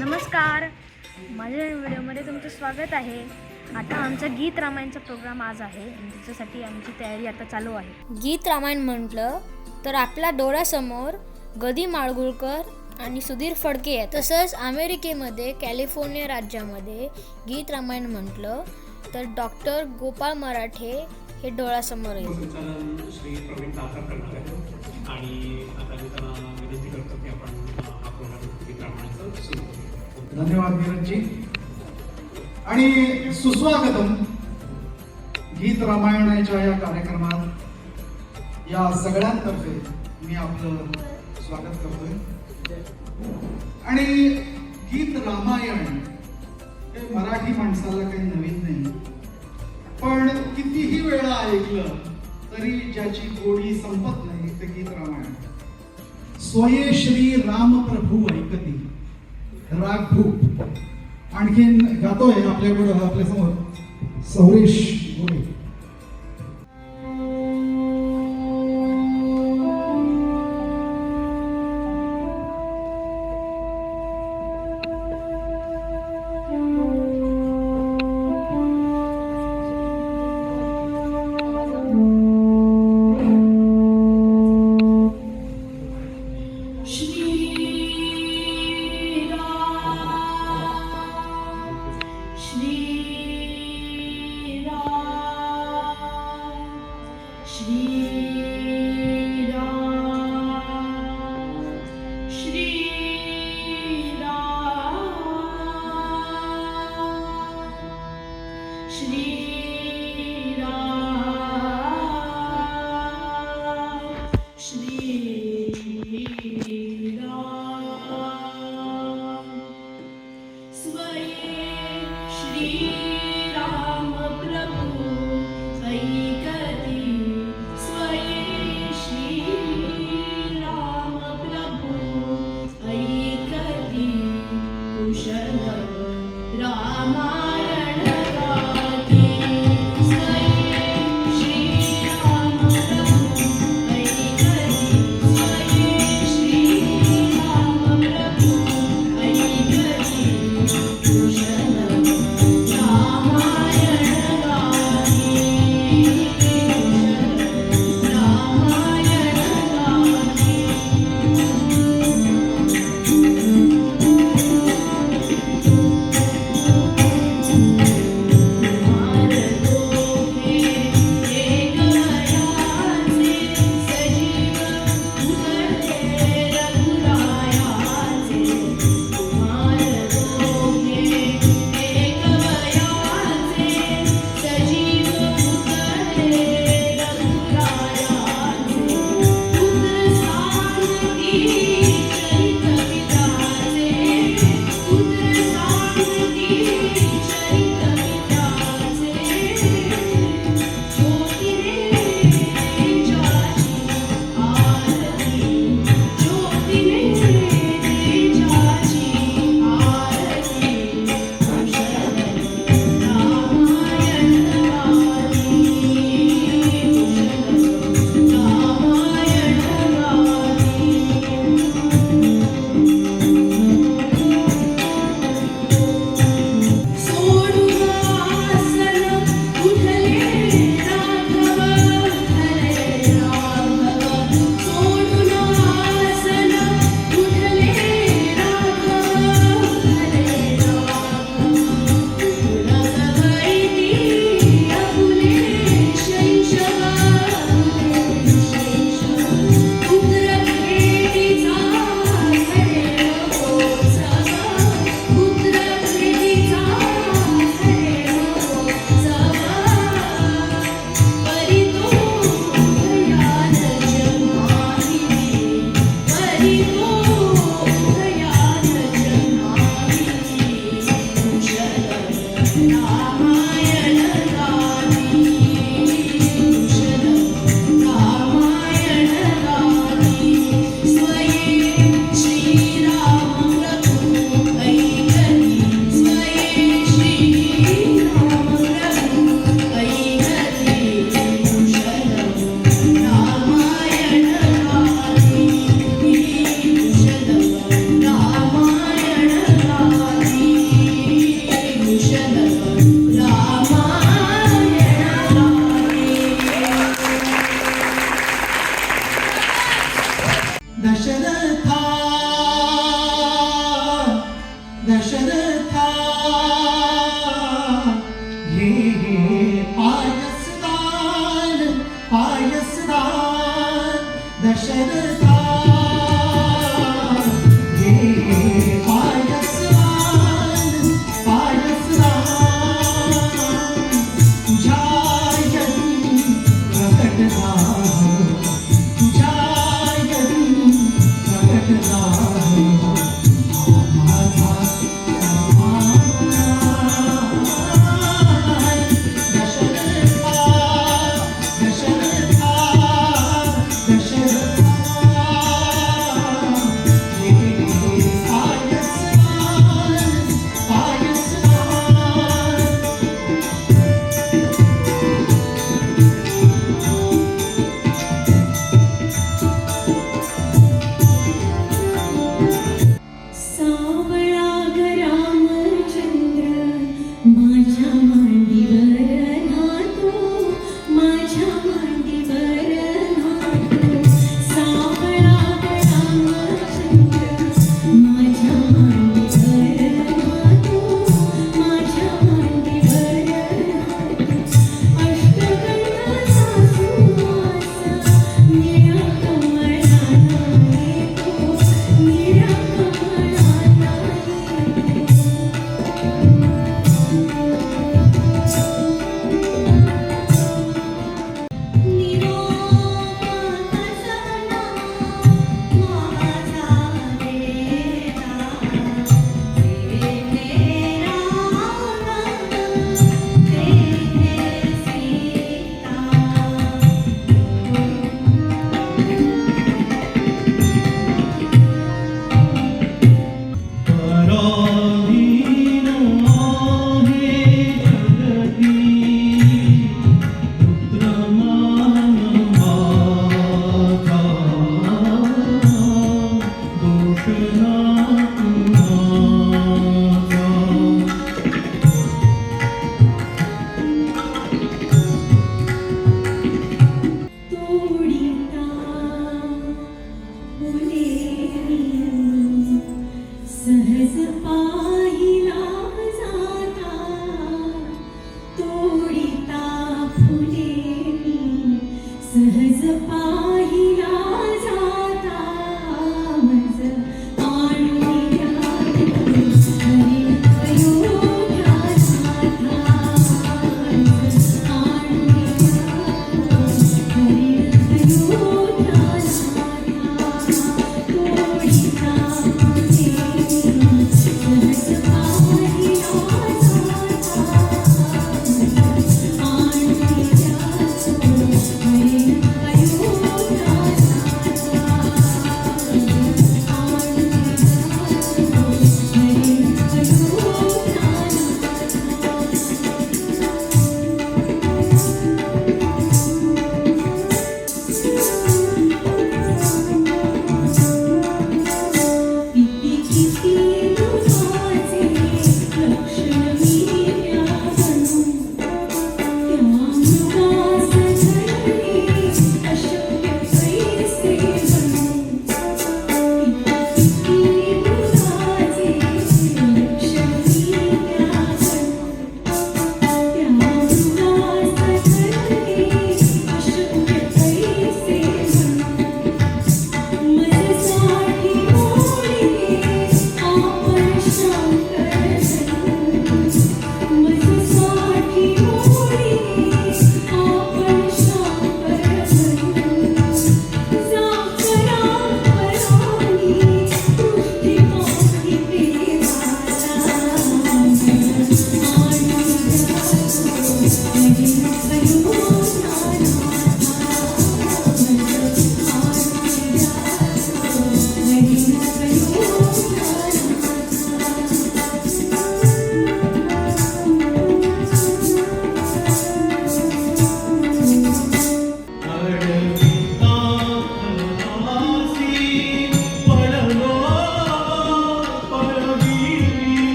नमस्कार. माझ्या व्हिडिओमध्ये तुमचं स्वागत आहे. आता आमचा गीत रामायणचा प्रोग्राम आज आहे. आणि त्याच्यासाठी आमची तयारी आता चालू आहे. गीत रामायण म्हटलं तर आपल्या डोळ्यासमोर गदी माळगुळकर आणि सुधीर फडके आहेत. तसंच अमेरिकेमध्ये कॅलिफोर्निया राज्यामध्ये गीत रामायण म्हटलं तर डॉक्टर गोपाळ मराठे हे डोळ्यासमोर आहेत. धन्यवाद नीरजजी आणि सुस्वागतम गीत रामायणाच्या या कार्यक्रमात या सगळ्यांतर्फे मी आपलं स्वागत करतोय. आणि गीत रामायण हे मराठी माणसाला काही नवीन नाही. पण कितीही वेळा ऐकलं तरी ज्याची गोडी संपत नाही ते गीत रामायण. स्वये श्री राम प्रभू ऐकती. राग खूप. आणखीन गातोय आपल्याकडं आपल्यासमोर सौरेश गोरे.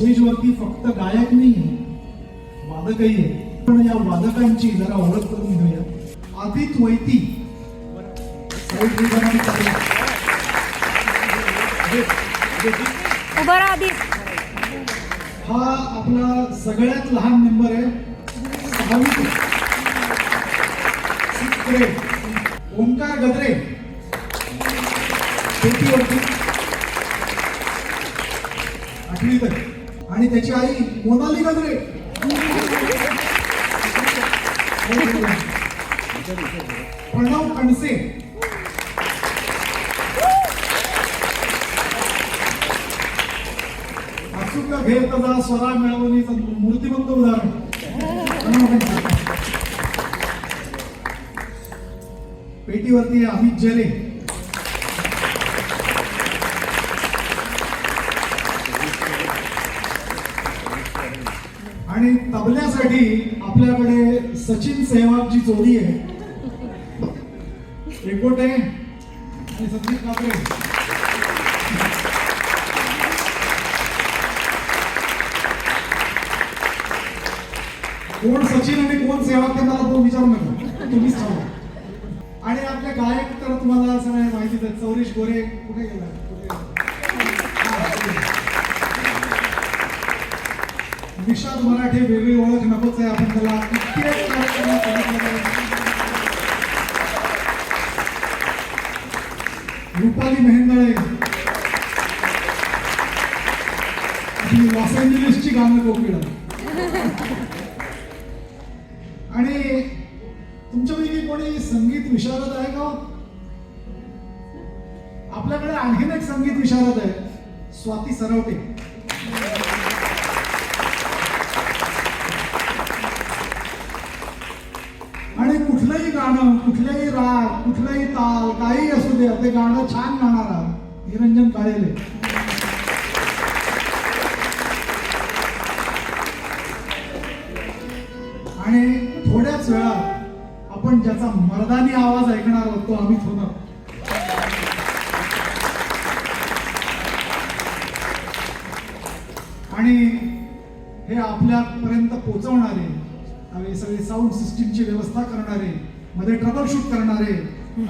स्टेजवरती फक्त गायक नाही वादकही आहे पण या वादकांची जरा ओळख करून घेऊया. आदित वैती. हा आपला सगळ्यात लहान मेंबर आहे. ओंकार गद्रे. शेतीवरती. आठवीत आणि त्याची आई मोनाली गजरे प्रणव कणसे. अचूक घेत जा स्वरा मिळवणीचं मूर्तिमंत उदाहरण. पेटीवरती अमित जले. आणि तबल्यासाठी आपल्याकडे सचिन सेहवागची जोडी आहे. एकोटे आणि सचिन कापरे. कोण सचिन आणि कोण सेहवाग ते मला तो विचारू नका तुम्हीच सांगा. आणि आपले गायक तर तुम्हाला सगळे माहितीच आहेत चौरीश गोरे कुठे गेला? कुठे विशाल मराठी वेगळी ओळख नकोच आहे. आपण त्याला आहे. रुपाली मेहेंदळे. लॉस एंजलिसची गाणं कोकिळ आणि तुमच्यापैकी कोणी संगीत विशारद आहे का? आपल्याकडे आणखीन एक संगीत विशारद आहे. स्वाती सरवटे आणि कुठलंही गाणं कुठल्याही राग कुठलाही ताल काही असू दे ते गाणं छान गाणार निरंजन काळेले. आणि थोड्याच वेळात आपण ज्याचा मर्दानी आवाज ऐकणार आहोत तो अमित होणार. आणि हे आपल्यापर्यंत पोहोचवणारे आणि सगळे साऊंड सिस्टीमची व्यवस्था करणारे मध्ये ट्रबल शूट करणारे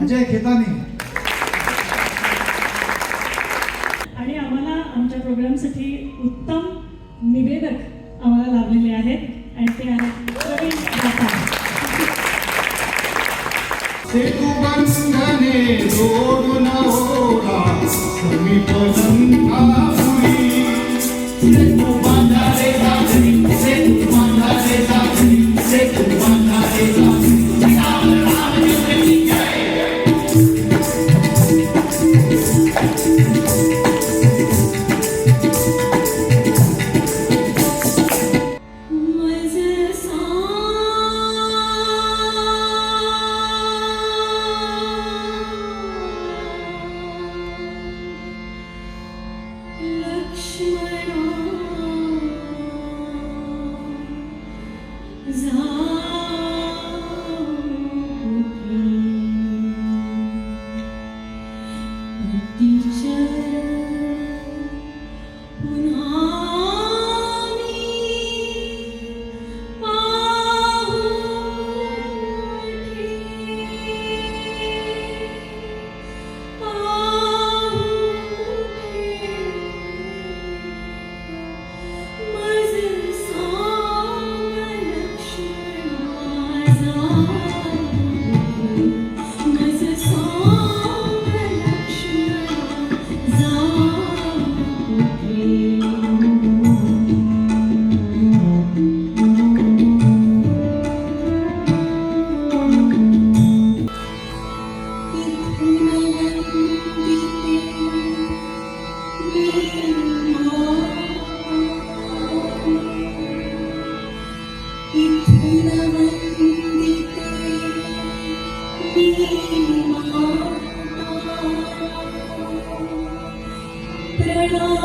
अजय खेताने. आणि आम्हाला आमच्या प्रोग्रामसाठी उत्तम निवेदक आम्हाला लाभलेले आहेत आणि ते आहेत प्रवीण जोडून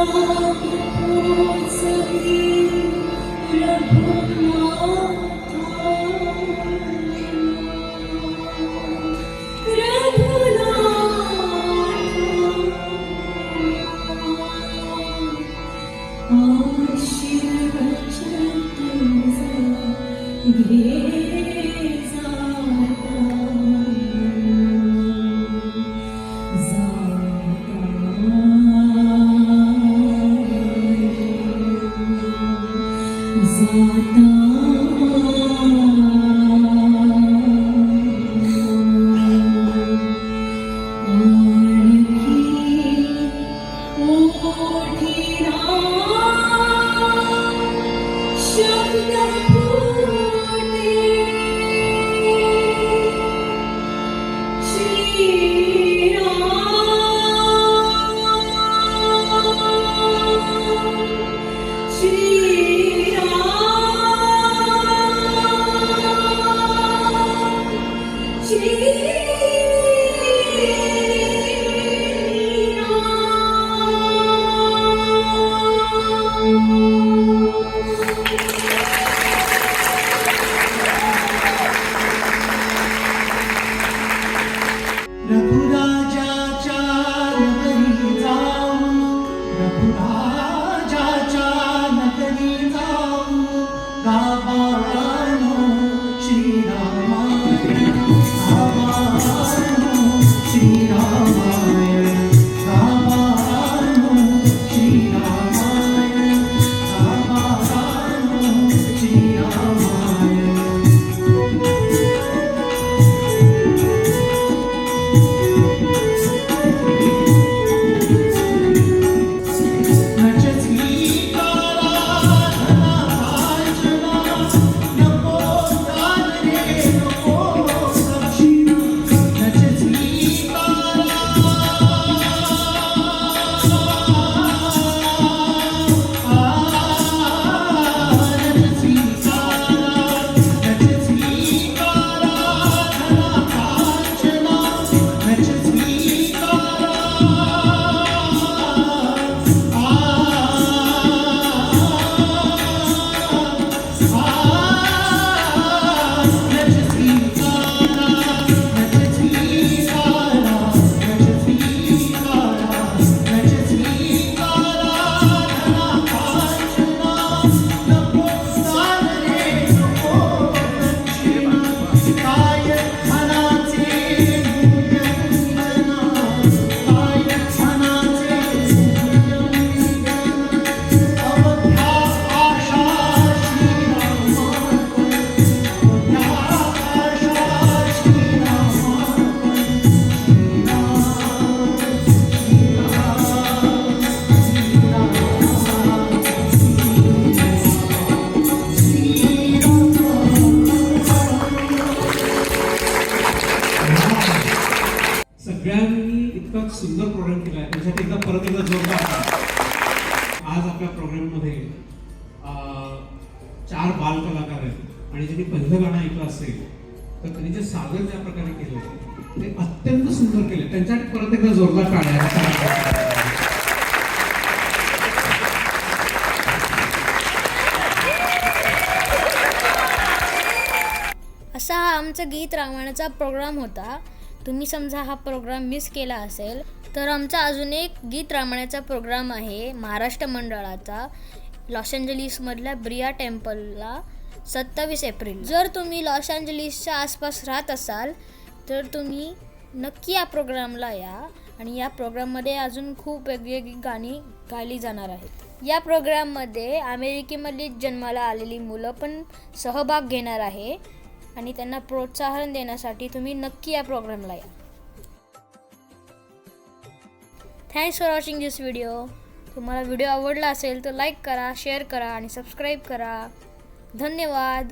Thank you. श्री चार बाल कलाकार आहेत. आणि ज्यांनी पहिलं गाणं ऐकलं असेल तर त्यांनी जे सागर ज्या प्रकारे केलं ते अत्यंत सुंदर केले. त्यांच्यासाठी परत एकदा जोरदार काढायला असा हा आमचा गीत रामायणाचा प्रोग्राम होता. तुम्ही समजा हा प्रोग्राम मिस केला असेल तर आमचा अजून एक गीत रामायणाचा प्रोग्राम आहे महाराष्ट्र मंडळाचा. लॉस एंजलिसमधल्या ब्रिया टेम्पलला सत्तावीस एप्रिल. जर तुम्ही लॉस एंजलिसच्या आसपास राहत असाल तर तुम्ही नक्की या प्रोग्रामला या आणि या प्रोग्राममध्ये अजून खूप वेगवेगळी गाणी गायली जाणार आहेत. या प्रोग्राममध्ये अमेरिकेमध्ये जन्माला आलेली मुलं पण सहभाग घेणार आहे आणि त्यांना प्रोत्साहन देण्यासाठी तुम्ही नक्की या प्रोग्रामला या. Thanks for watching this video तुम्हाला व्हिडिओ आवडला असेल तर लाईक करा शेअर करा आणि सबस्क्राईब करा. धन्यवाद.